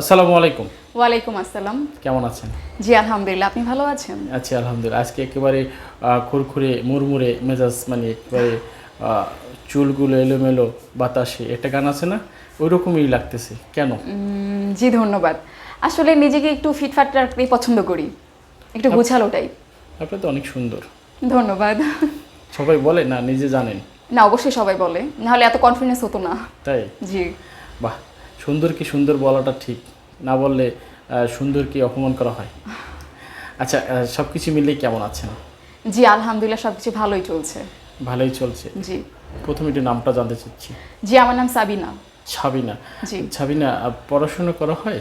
আসসালামু আলাইকুম। ওয়ালাইকুম আসসালাম। কেমন আছেন? জি আলহামদুলিল্লাহ আপনি ভালো আছেন? আছি আলহামদুলিল্লাহ। আজকে একেবারে খুরখুরে মুড়মুড়ে মেজাজ মানে একেবারে চুলগুলো এলোমেলো বাতাসে। একটা গান আছে না? ওই রকমই লাগতেছে। কেন? জি ধন্যবাদ। আসলে নিজেকে একটু ফিটফাট রাখতে পছন্দ করি। একটু গুছালোটাই আপনি তো অনেক সুন্দর। ধন্যবাদ। সবাই বলে না? নিজে জানেন। না অবশ্যই সবাই বলে। নাহলে এত কনফিডেন্স হতো না। তাই? জি। বাহ! সুন্দর কি সুন্দর বলাটা ঠিক? না বললে সুন্দরকে অপমান করা হয়? আচ্ছা সব কিছু মিলিয়ে কেমন আছেন? জি আলহামদুলিল্লাহ সব কিছু ভালোই চলছে। ভালোই চলছে। জি। প্রথমে একটু নামটা জানতে চাচ্ছি। জি আমার নাম সাবিনা। ছাবিনা জি। আহ, পড়াশোনা করা হয়?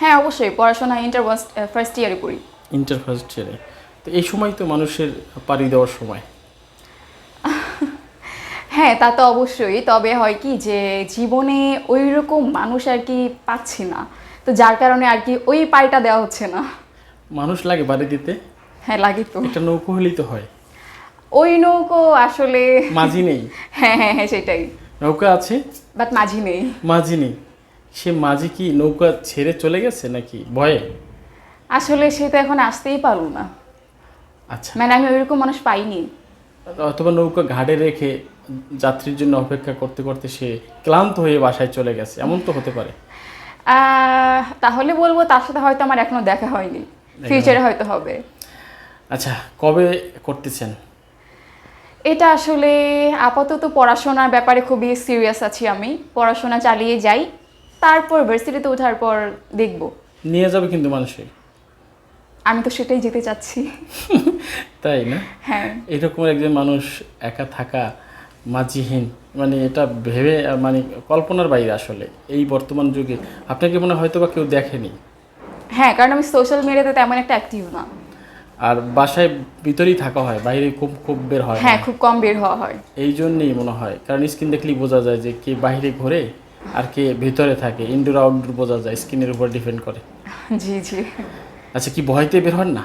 হ্যাঁ অবশ্যই পড়াশোনা ইন্টার ফার্স্ট ইয়ারে করি। ইন্টার ফার্স্ট ইয়ারে তো এই সময় তো মানুষের পাড়ি দেওয়ার সময়। হ্যাঁ তা তো অবশ্যই। তবে হয় কি যে জীবনে ওই রকম মানুষ আর কি পাচ্ছি না। তো যার কারণে আর কি ওই পাইটা দেওয়া হচ্ছে না। মানুষ লাগে বাড়ি দিতে? হ্যাঁ লাগে তো। একটা নৌকো হলেই তো হয়। ওই নৌকো আসলে মাঝি নেই? হ্যাঁ হ্যাঁ হ্যাঁ সেটাই। নৌকা আছে? বাট মাঝি নেই। মাঝি নেই। সে মাঝি কি নৌকা ছেড়ে চলে গেছে নাকি? ভয়ে? আসলে সে তো এখন আসতেই পারল না। আচ্ছা। মানে আমি ওইরকম মানুষ পাইনি। অথবা নৌকা ঘাটে রেখে যাত্রীর জন্য অপেক্ষা করতে করতে সে ক্লান্ত হয়ে বাসায় চলে গেছে। এমন তো হতে পারে। তাহলে বলব তার সাথে হয়তো আমার এখনও দেখা হয়নি। ফিউচারে হয়তো হবে। আচ্ছা কবে করতেছেন? এটা আসলে আপাতত পড়াশোনার ব্যাপারে খুবই সিরিয়াস আছি আমি। পড়াশোনা চালিয়ে যাই তারপর ভার্সিটিতে ওঠার পর দেখব। নিয়ে যাবে কিন্তু মানুষে আমি তো সেটাই যেতে চাচ্ছি। তাই না? হ্যাঁ। এরকম একজন মানুষ একা থাকা মাঝিহীন মানে এটা ভেবে মানে কল্পনার বাইরে আসলে এই বর্তমান যুগে। আপনাকে মনে হয় হয়তো বা কেউ দেখেনি। হ্যাঁ কারণ আমি সোশ্যাল মিডিয়াতে তেমন একটা অ্যাক্টিভ না। আর বাসায় ভিতরেই থাকা হয় বাইরে খুব খুব বের হয়। হ্যাঁ খুব কম বের হওয়া হয়। এই জন্যই মনে হয় কারণ স্ক্রিন দেখলেই বোঝা যায় যে কে বাইরে ঘোরে আর কে ভেতরে থাকে। ইনডোর আউটডোর বোঝা যায় স্ক্রিনের উপর ডিপেন্ড করে। জি জি। আচ্ছা কি ভয়তে বের হন না?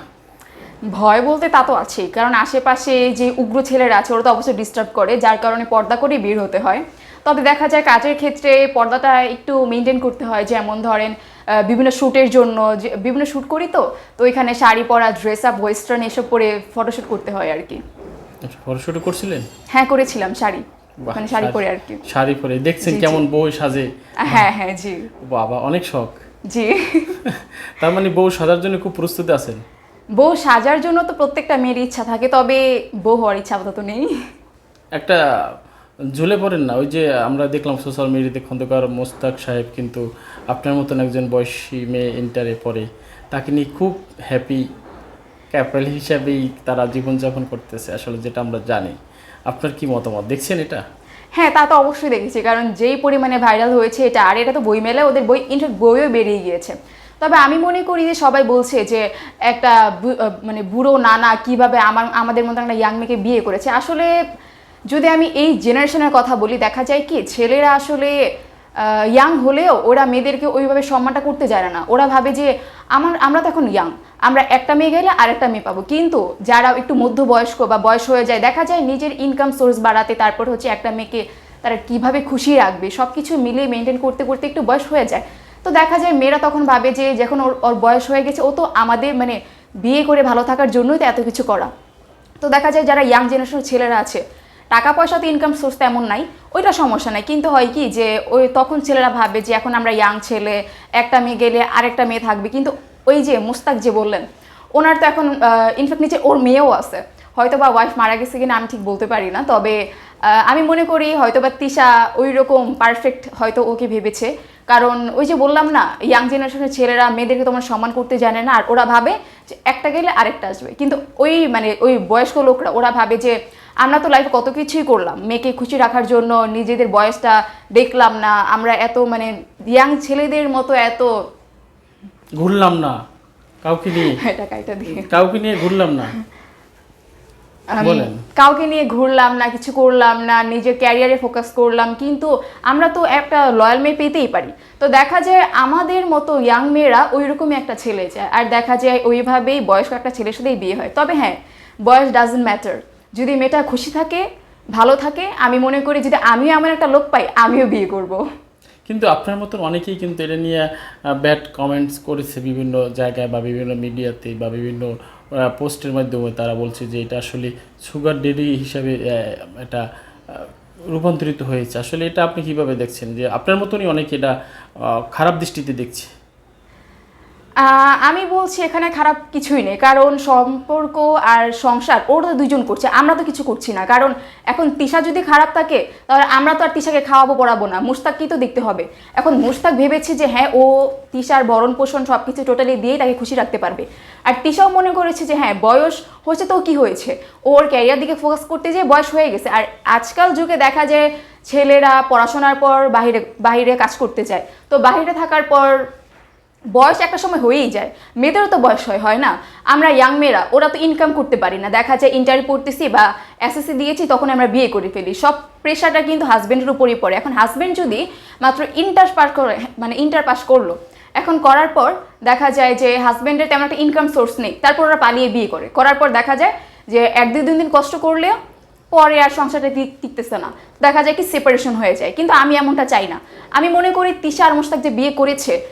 ভয় বলতে তা তো আছেই। কারণ আশেপাশে যে উগ্র ছেলেরা আছে ওরা তো অবশ্যই ডিস্টার্ব করে যার কারণে পর্দা করেই বের হতে হয়। তবে দেখা যায় কাজের ক্ষেত্রে পর্দাটা একটু মেনটেন করতে হয়। যেমন ধরেন বিভিন্ন শ্যুটের জন্য বিভিন্ন শ্যুট করি তো তো এখানে শাড়ি পরা ড্রেস আপ ওয়েস্টার্ন এসব পরে ফটোশ্যুট করতে হয় আর কি। আচ্ছা ফটোশুটও করছিলেন? হ্যাঁ করেছিলাম শাড়ি। মানে শাড়ি পরে আর কি। শাড়ি পরে। দেখছেন। কেমন বউ সাজে। হ্যাঁ হ্যাঁ জি। বাবা অনেক শখ। জি। তার মানে বউ সাজার জন্য খুব প্রস্তুতি আছেন? বউ সাজার জন্য তো প্রত্যেকটা মেয়ের ইচ্ছা থাকে তবে বউ হওয়ার ইচ্ছা আপাতত নেই। একটা ঝুলে পড়েন না ওই যে আমরা দেখলাম সোশ্যাল মিডিয়াতে খন্দকার মোস্তাক সাহেব কিন্তু আপনার মতন একজন বয়সী মেয়ে ইন্টারে পড়ে তাকে নিয়ে খুব হ্যাপি ক্যাপেল হিসাবেই তারা জীবনযাপন করতেছে আসলে যেটা আমরা জানি। আপনার কি মতামত? দেখছেন এটা? হ্যাঁ তা তো অবশ্যই দেখেছি কারণ যেই পরিমাণে ভাইরাল হয়েছে এটা আর এটা তো বই মেলে ওদের বই ইনফ্যাক্ট বইও বেরিয়ে গিয়েছে। তবে আমি মনে করি যে সবাই বলছে যে একটা মানে বুড়ো নানা কীভাবে আমার, আমাদের মতো একটা ইয়াং মেয়েকে বিয়ে করেছে। আসলে যদি আমি এই জেনারেশনের কথা বলি, দেখা যায় কি, ছেলেরা আসলে ইয়াং হলেও ওরা মেয়েদেরকে ওইভাবে সম্মানটা করতে যায় না। ওরা ভাবে যে আমার, আমরা তো এখন ইয়াং আমরা একটা মেয়ে গেলে আরেকটা মেয়ে পাবো। কিন্তু যারা একটু মধ্যবয়স্ক বা বয়স হয়ে যায়, দেখা যায় নিজের ইনকাম সোর্স বাড়াতে, তারপর হচ্ছে একটা মেয়েকে তারা কীভাবে খুশি রাখবে সব কিছু মিলিয়ে মেনটেন করতে করতে একটু বয়স হয়ে যায়। তো দেখা যায় মেয়েরা তখন ভাবে যে যখন ওর ওর বয়স হয়ে গেছে, ও তো আমাদের মানে বিয়ে করে ভালো থাকার জন্যই তো এত কিছু করা। তো দেখা যায় যারা ইয়াং জেনারেশনের ছেলেরা আছে, টাকা পয়সা তো ইনকাম সোর্স তেমন নাই, ওইটা সমস্যা নাই। কিন্তু হয় কি যে, ওই তখন ছেলেরা ভাবে যে এখন আমরা ইয়াং ছেলে, একটা মেয়ে গেলে আরেকটা মেয়ে থাকবে। কিন্তু ওই যে মুস্তাক যে বললেন, ওনার তো এখন ইনফ্যাক্ট নিচে ওর মেয়েও আছে। হয়তো বা ওয়াইফ মারা গেছে কিনা আমি ঠিক বলতে পারি না, তবে আমি মনে করি হয়তো বা তিশা ওই রকম পারফেক্ট হয়তো ওকে ভেবেছে। কারণ ওই যে বললাম না ইয়াং জেনারেশনের ছেলেরা মেয়েদেরকে তোমার সম্মান করতে জানে না আর ওরা ভাবে যে একটা গেলে আরেকটা আসবে। কিন্তু ওই মানে ওই বয়স্ক লোকরা ওরা ভাবে যে আমরা তো লাইফে কত কিছুই করলাম মেয়েকে খুশি রাখার জন্য নিজেদের বয়সটা দেখলাম না আমরা এত মানে ইয়াং ছেলেদের মতো এত ঘুরলাম না কাউকে নিয়ে। কাউকে নিয়ে ঘুরলাম না। আমি। কাউকে নিয়ে ঘুরলাম না কিছু করলাম না নিজের ক্যারিয়ারে ফোকাস করলাম কিন্তু আমরা তো একটা লয়াল মেয়ে পেতেই পারি। তো দেখা যায় আমাদের মতো ইয়াং মেয়েরা ওই রকমই একটা ছেলে চায়। আর দেখা যায় ওইভাবেই বয়স্ক একটা ছেলের সাথেই বিয়ে হয়। তবে হ্যাঁ বয়স ডাজেন্ট ম্যাটার যদি মেয়েটা খুশি থাকে ভালো থাকে আমি মনে করি যদি আমিও এমন একটা লোক পাই আমিও বিয়ে করব। কিন্তু আপনার মতন অনেকেই কিন্তু এটা নিয়ে ব্যাড কমেন্টস করেছে বিভিন্ন জায়গায় বা বিভিন্ন মিডিয়াতে বা বিভিন্ন পোস্টের মাধ্যমে তারা বলছে যে এটা আসলে সুগার ডেডি হিসাবে এটা রূপান্তরিত হয়েছে। আসলে এটা আপনি কীভাবে দেখছেন? যে আপনার মতনই অনেকে এটা খারাপ দৃষ্টিতে দেখছে। আমি বলছি এখানে খারাপ কিছুই নেই, কারণ সম্পর্ক আর সংসার, ওরা দুজন করছে, আমরা তো কিছু করছি না। কারণ এখন তিশা যদি খারাপ থাকে, তাহলে আমরা তো আর তিশাকে খাওয়াবো, পড়াবো না মুস্তাককেই তো দেখতে হবে। এখন মুস্তাক ভেবেছে যে হ্যাঁ ও তিশার ভরণ পোষণ সব কিছু টোটালি দিয়েই তাকে খুশি রাখতে পারবে। আর তিশাও মনে করেছে যে হ্যাঁ বয়স হয়েছে তো কি হয়েছে? ওর ক্যারিয়ার দিকে ফোকাস করতে যেয়ে বয়স হয়ে গেছে। আর আজকাল যুগে দেখা যায় ছেলেরা পড়াশোনার পর বাইরে বাইরে কাজ করতে যায়। তো বাইরে থাকার পর বয়স একটা সময় হয়েই যায়। মেয়েদেরও তো বয়স হয় হয় না? আমরা ইয়াং মেয়েরা, ওরা তো ইনকাম করতে পারি না। দেখা যায় ইন্টারভিউ পড়তেছি বা এসএসসি দিয়েছি তখন আমরা বিয়ে করে ফেলি। সব প্রেশারটা কিন্তু হাজব্যান্ডের উপরই পড়ে। এখন হাজব্যান্ড যদি মাত্র ইন্টার পাস করে মানে ইন্টার পাস করল, এখন করার পর দেখা যায় যে হাজব্যান্ডের তেমন একটা ইনকাম সোর্স নেই। তারপর ওরা পালিয়ে বিয়ে করে। করার পর দেখা যায় যে এক দুই দিন দিন কষ্ট করলেও পরে আর সংসারটা টিক- টিকতেছে না। দেখা যায় কি সেপারেশন হয়ে যায়। কিন্তু আমি এমনটা চাই না। আমি মনে করি তিশা আর মোস্তাক যে বিয়ে করেছে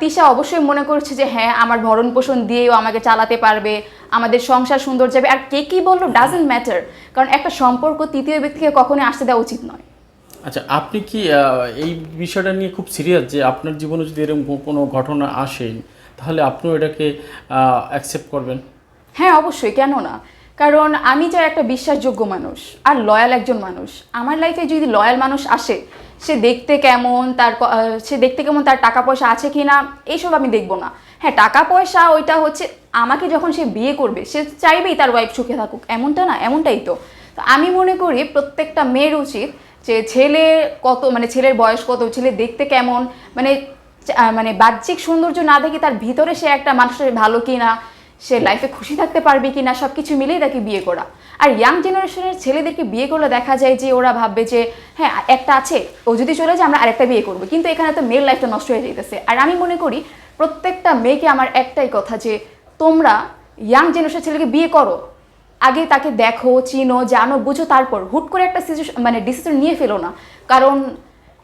তিশা অবশ্যই মনে করছে যে হ্যাঁ আমার ভরণ পোষণ দিয়েও আমাকে চালাতে পারবে আমাদের সংসার সুন্দর যাবে। আর কে কি বলল ডাজেন্ট ম্যাটার কারণ একটা সম্পর্ক তৃতীয় ব্যক্তিকে কখনোই আসতে দেওয়া উচিত নয়। আচ্ছা আপনি কি এই বিষয়টা নিয়ে খুব সিরিয়াস যে আপনার জীবনে যদি এরকম কোনো ঘটনা আসে তাহলে আপনিও এটাকে অ্যাকসেপ্ট করবেন? হ্যাঁ অবশ্যই কেন না কারণ আমি চাই একটা বিশ্বাসযোগ্য মানুষ আর লয়াল একজন মানুষ। আমার লাইফে যদি লয়াল মানুষ আসে, সে দেখতে কেমন, তার সে দেখতে কেমন, তার টাকা পয়সা আছে কি না এইসব আমি দেখব না। হ্যাঁ টাকা পয়সা ওইটা হচ্ছে আমাকে যখন সে বিয়ে করবে, সে চাইবেই তার ওয়াইফ সুখে থাকুক। এমনটা না, এমনটাই তো। তো আমি মনে করি প্রত্যেকটা মেয়ের উচিত যে ছেলে কত মানে ছেলের বয়স কত, ছেলে দেখতে কেমন মানে মানে বাহ্যিক সৌন্দর্য না দেখি তার ভিতরে সে একটা মানুষের ভালো কি না সে লাইফে খুশি থাকতে পারবে কি না সব কিছু মিলেই তাকে বিয়ে করা। আর ইয়াং জেনারেশনের ছেলেদেরকে বিয়ে করলে দেখা যায় যে, ওরা ভাববে যে হ্যাঁ একটা আছে, ও যদি চলে যায়, আমরা আরেকটা বিয়ে করব। কিন্তু এখানে তো মেয়ের লাইফটা নষ্ট হয়ে যেতেছে আর আমি মনে করি, প্রত্যেকটা মেয়েকে আমার একটাই কথা যে, তোমরা ইয়াং জেনারেশন ছেলেকে বিয়ে করো। আগে তাকে দেখো, চিনো, জানো, বুঝো, তারপর হুট করে একটা সিচুয়েশন মানে ডিসিশন নিয়ে ফেলো না। কারণ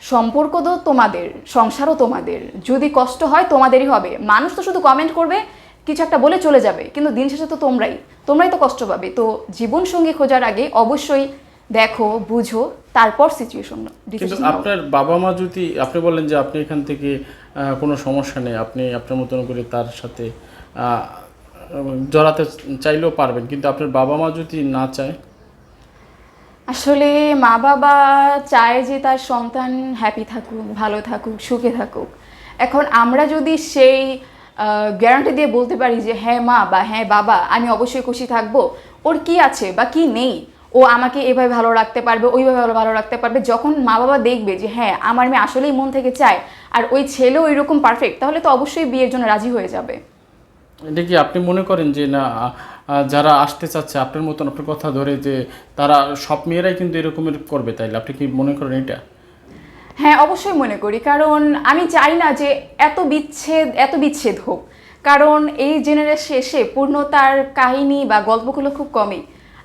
সম্পর্ক তো তোমাদের, সংসারও তোমাদের। যদি কষ্ট হয়, তোমাদেরই হবে। মানুষ তো শুধু কমেন্ট করবে কিছু একটা বলে চলে যাবে কিন্তু দিন শেষে তো তোমরাই। তোমরাই তো কষ্ট পাবে। তো জীবন সঙ্গী খোঁজার আগে অবশ্যই দেখো বুঝো তারপর সিচুয়েশন কিন্তু আপনার বাবা মা যদি আপনি বললেন যে আপনি এখান থেকে কোনো সমস্যা নেই আপনি আপনার মতন করে তার সাথে জড়াতে চাইলেও পারবেন কিন্তু আপনার বাবা মা যদি না চায়? আসলে মা বাবা চায় যে তার সন্তান হ্যাপি থাকুক ভালো থাকুক সুখে থাকুক। এখন আমরা যদি সেই গ্যারান্টি দিয়ে বলতে পারি যে হ্যাঁ মা বা হ্যাঁ বাবা, আমি অবশ্যই খুশি থাকব। ওর কি আছে বা কি নেই? ও আমাকে এভাবে ভালো রাখতে পারবে, ওইভাবে ভালো ভালো রাখতে পারবে। যখন মা বাবা দেখবে যে হ্যাঁ আমার মেয়ে আসলেই মন থেকে চায় আর ওই ছেলেও এরকম পারফেক্ট তাহলে তো অবশ্যই বিয়ের জন্য রাজি হয়ে যাবে। এটা কি আপনি মনে করেন যে, না যারা আসতে চাচ্ছে, আপনার মতন আপনার কথা ধরে যে, তারা সব মেয়েরাই কিন্তু এরকমের করবে তাইলে? আপনি কি মনে করেন এটা? হ্যাঁ অবশ্যই মনে করি। কারণ আমি চাই না যে এত বিচ্ছেদ এত বিচ্ছেদ হোক। কারণ এই জেনারেশন এসে পূর্ণতার কাহিনী বা গল্পগুলো খুব কমই।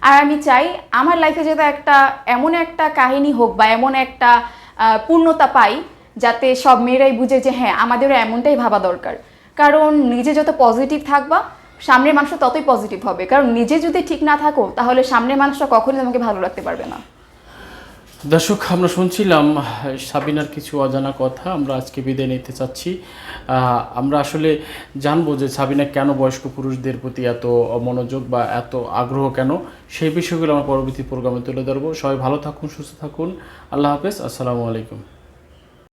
আর আমি চাই আমার লাইফে যাতে একটা, এমন একটা কাহিনী হোক বা এমন একটা পূর্ণতা পাই যাতে সব মেয়েরাই বুঝে যে হ্যাঁ আমাদেরও এমনটাই ভাবা দরকার। কারণ নিজে যত পজিটিভ থাকবা, সামনের মানুষটা ততই পজিটিভ হবে। কারণ নিজে যদি ঠিক না থাকো, তাহলে সামনের মানুষটা কখনোই তোমাকে ভালো রাখতে পারবে না। দর্শক, আমরা শুনছিলাম সাবিনার কিছু অজানা কথা আমরা আজকে বিদায় নিতে চাচ্ছি। আমরা আসলে জানব যে সাবিনা কেন বয়স্ক পুরুষদের প্রতি এত মনোযোগ বা এত আগ্রহ কেন? সেই বিষয়গুলো আমরা পরবর্তী প্রোগ্রামে তুলে ধরবো। সবাই ভালো থাকুন, সুস্থ থাকুন। আল্লাহ হাফেজ, আসসালামু আলাইকুম।